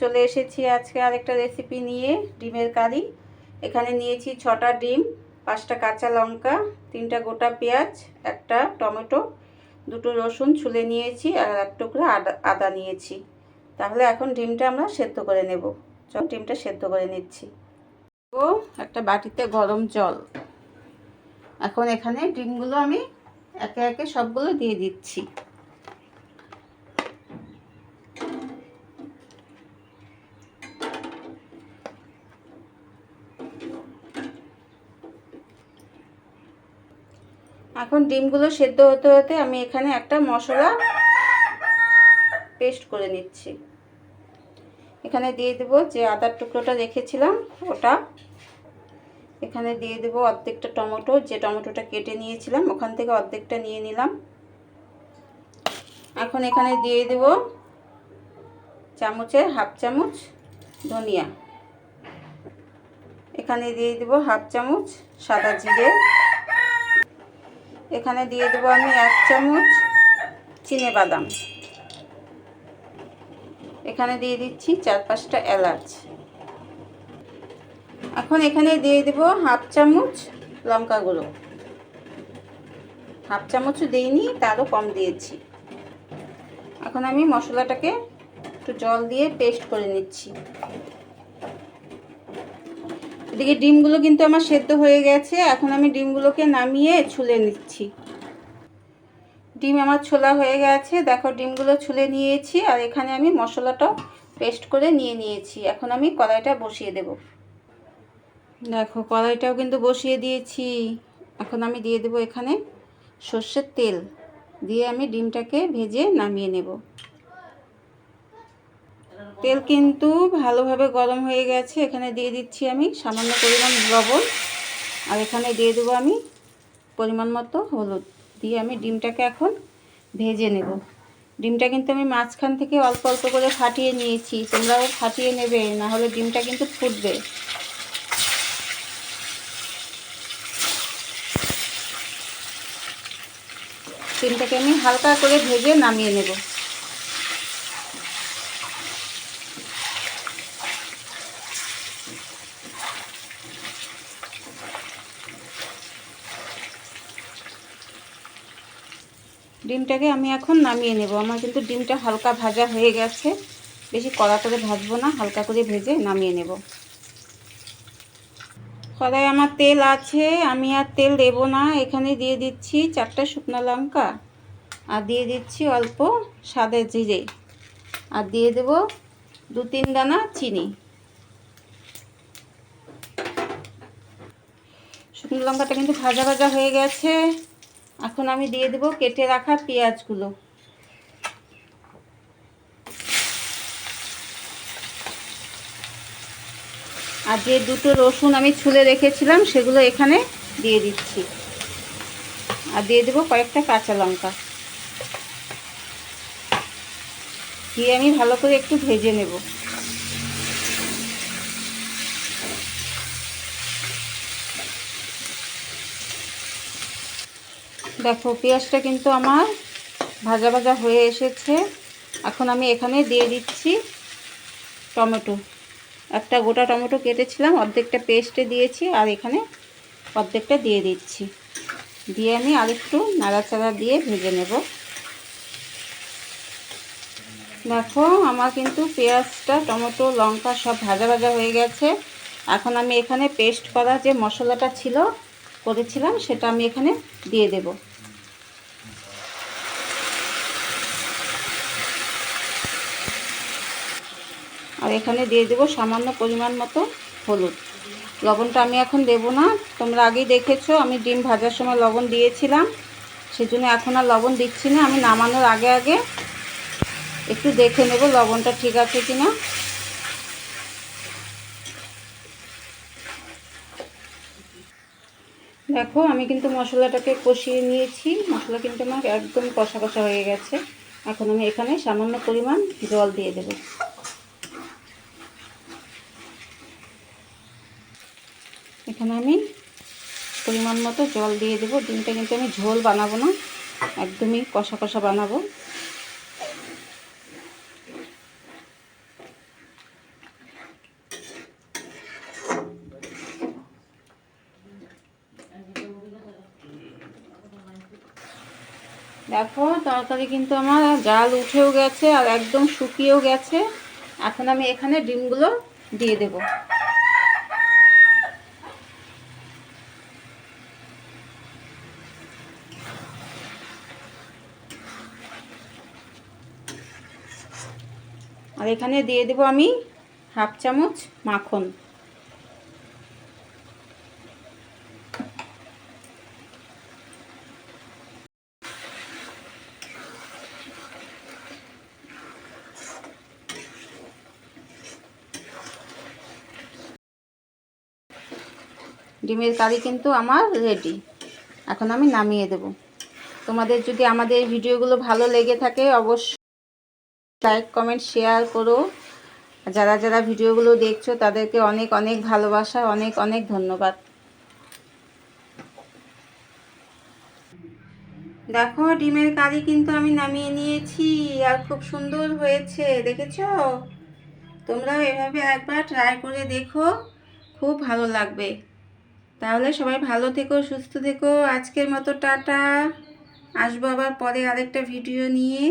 চলে এসেছি আজকে আরেকটা রেসিপি নিয়ে, ডিমের কারি। এখানে নিয়েছি ছটা ডিম, পাঁচটা কাঁচা লঙ্কা, তিনটা গোটা পেঁয়াজ, একটা টমেটো, দুটো রসুন ছুলে নিয়েছি আর এক টুকরো আদা আদা নিয়েছি। তাহলে এখন ডিমটা আমরা সেদ্ধ করে নেব। চল ডিমটা সেদ্ধ করে নিচ্ছি। ও, একটা বাটিতে গরম জল। এখন এখানে ডিমগুলো আমি একে একে সবগুলো দিয়ে দিচ্ছি। এখন ডিমগুলো সেদ্ধ হতে হতে আমি এখানে একটা মশলা পেস্ট করে নিচ্ছি। এখানে দিয়ে দেবো যে আদার টুকরোটা রেখেছিলাম, ওটা। এখানে দিয়ে দেবো অর্ধেকটা টমেটো, যে টমেটোটা কেটে নিয়েছিলাম, ওখান থেকে অর্ধেকটা নিয়ে নিলাম। এখন এখানে দিয়ে দেব চামচের হাফ চামচ ধনিয়া। এখানে দিয়ে দেব হাফ চামচ সাদা জিরে। এখানে দিয়ে দেবো আমি এক চামচ চিনে বাদাম। এখানে দিয়ে দিচ্ছি চার পাঁচটা এলাচ। এখন এখানে দিয়ে দেব হাফ চামচ লঙ্কা গুঁড়ো। হাফ চামচও দিইনি, তারও কম দিয়েছি। এখন আমি মশলাটাকে একটু জল দিয়ে পেস্ট করে নিচ্ছি। এদিকে ডিমগুলো কিন্তু আমার সেদ্ধ হয়ে গেছে। এখন আমি ডিমগুলোকে নামিয়ে ছুলে নিচ্ছি। ডিম আমার ছোলা হয়ে গেছে। দেখো, ডিমগুলো ছুলে নিয়েছি আর এখানে আমি মশলাটাও পেস্ট করে নিয়ে নিয়েছি। এখন আমি কড়াইটা বসিয়ে দেব। দেখো, কড়াইটাও কিন্তু বসিয়ে দিয়েছি। এখন আমি দিয়ে দেব এখানে সর্ষের তেল। দিয়ে আমি ডিমটাকে ভেজে নামিয়ে নেব। তেল কিন্তু ভালোভাবে গরম হয়ে গেছে। এখানে দিয়ে দিচ্ছি আমি সামান্য পরিমাণ লবণ। আর এখানে দিয়ে দেবো আমি পরিমাণ মতো হলুদ। দিয়ে আমি ডিমটাকে এখন ভেজে নেব। ডিমটা কিন্তু আমি মাঝখান থেকে অল্প অল্প করে ফাটিয়ে নিয়েছি। তোমরাও ফাটিয়ে নেবে, না হলে ডিমটা কিন্তু ফুটবে। ডিমটাকে আমি হালকা করে ভেজে নামিয়ে নেব। ডিমটাকে আমি এখন নামিয়ে নেব। আমার কিন্তু ডিমটা হালকা ভাজা হয়ে গেছে। বেশি কড়া করে ভাজবো না, হালকা করে ভেজে নামিয়ে নেব। কড়াই আমার তেল আছে, আমি আর তেল দেব না। এখানে দিয়ে দিচ্ছি চারটা শুকনো লঙ্কা আর দিয়ে দিচ্ছি অল্প সাদা জিরে। আর দিয়ে দেব দু তিন দানা চিনি। শুকনো লঙ্কাটা কিন্তু ভাজা ভাজা হয়ে গেছে। এখন আমি দিয়ে দেব কেটে রাখা পেঁয়াজগুলো। আর যে দুটো রসুন আমি ছুলে রেখেছিলাম, সেগুলো এখানে দিয়ে দিচ্ছি। আর দিয়ে দেবো কয়েকটা কাঁচা লঙ্কা। দিয়ে আমি ভালো করে একটু ভেজে নেব। দেখো, পেঁয়াজটা কিন্তু আমার ভাজা ভাজা হয়ে এসেছে। এখন আমি এখানে দিয়ে দিচ্ছি টমেটো। একটা গোটা টমেটো কেটেছিলাম, অর্ধেকটা পেস্টে দিয়েছি আর এখানে অর্ধেকটা দিয়ে দিচ্ছি। দিয়ে আমি আরেকটু নাড়াচাড়া দিয়ে ভেজে নেব। দেখো, আমার কিন্তু পেঁয়াজটা, টমেটো, লঙ্কা সব ভাজা ভাজা হয়ে গেছে। এখন আমি এখানে পেস্ট করা যে মশলাটা ছিল করেছিলাম, সেটা আমি এখানে দিয়ে দেব। আর এখানে দিয়ে দেবো সামান্য পরিমাণ মতো হলুদ। লবণটা আমি এখন দেব না। তোমরা আগেই দেখেছ, আমি ডিম ভাজার সময় লবণ দিয়েছিলাম। সেজন্য এখন আর লবণ দিচ্ছি না। আমি নামানোর আগে আগে একটু দেখে নেব লবণটা ঠিক আছে কি না দেখো, আমি কিন্তু মশলাটাকে কষিয়ে নিয়েছি। মশলা কিন্তু আমার একদম কষা কষা হয়ে গেছে। এখন আমি এখানে সামান্য পরিমাণ জল দিয়ে দেব। এখানে আমি পরিমাণ মতো জল দিয়ে দেবো। ডিমটা কিন্তু আমি ঝোল বানাবো না, একদমই কষা কষা বানাবো। দেখো তরকারি কিন্তু আমার জাল উঠেও গেছে আর একদম শুকিয়েও গেছে। এখন আমি এখানে ডিমগুলো দিয়ে দেবো। আর এখানে দিয়ে দেব আমি হাফ চামচ মাখন। ডিমের কারি কিন্তু আমার রেডি। এখন আমি নামিয়ে দেব। তোমাদের যদি আমাদের ভিডিওগুলো ভালো লেগে থাকে অবশ্যই লাইক কমেন্ট শেয়ার করো। যারা যারা ভিডিওগুলো দেখছ, তাদেরকে অনেক অনেক ভালোবাসা, অনেক অনেক ধন্যবাদ। দেখো, ডিমের কারি কিন্তু আমি নামিয়ে নিয়েছি, আর খুব সুন্দর হয়েছে, দেখেছ? তোমরাও এভাবে একবার ট্রাই করে দেখো, খুব ভালো লাগবে। তাহলে সবাই ভালো থেকো, সুস্থ থেকো, আজকের মতো টাটা। আসব আবার পরে আরেকটা ভিডিও নিয়ে।